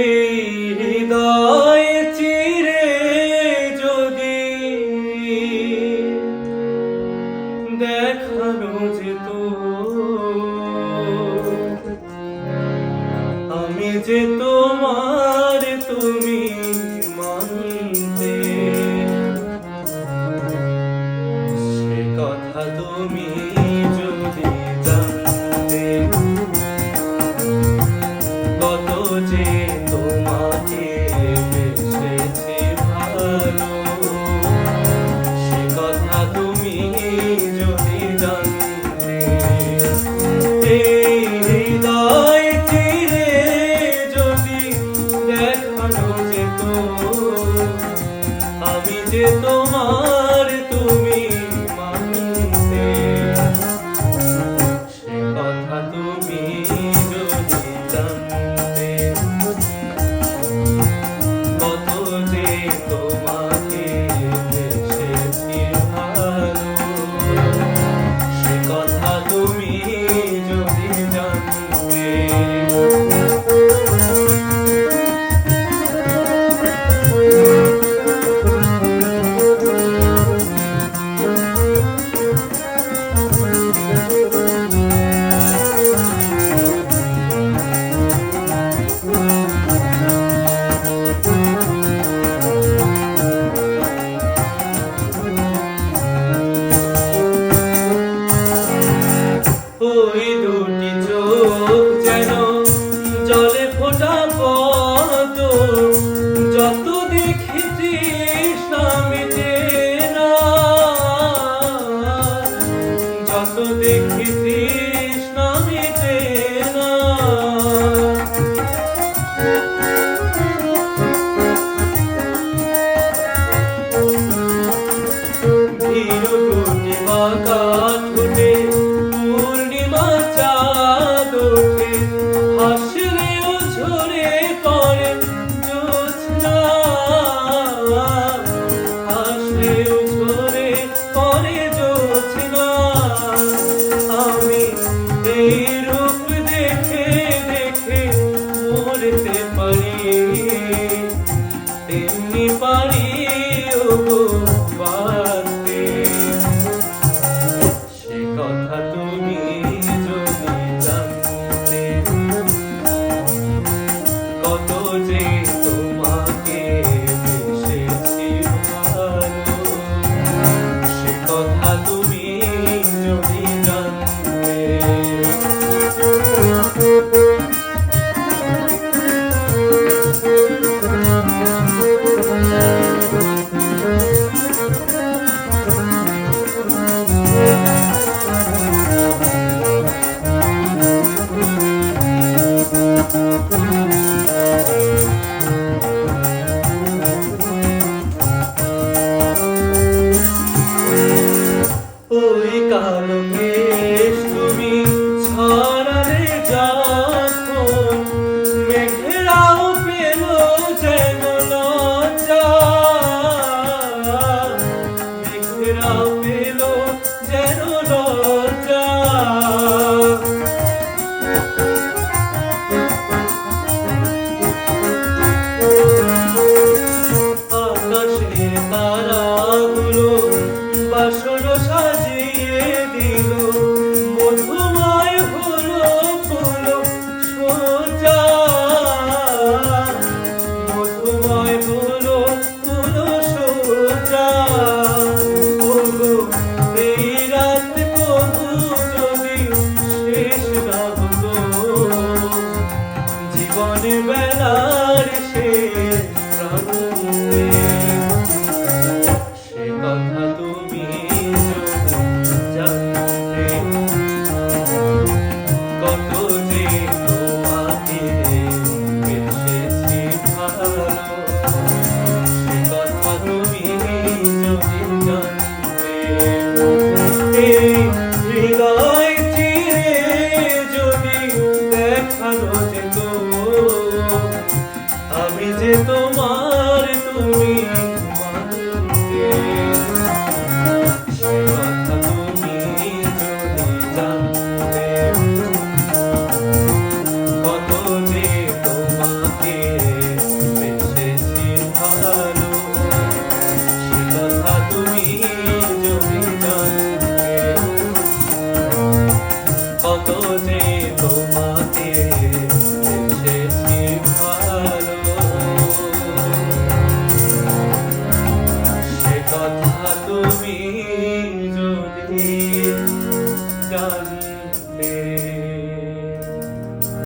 এই হৃদয় চিরে দেখানো আমি যেতো যেন জলে ফোটা পদ যত দেখি তৃষ্ণামিটে না। যত দেখি sei it all Amém. me.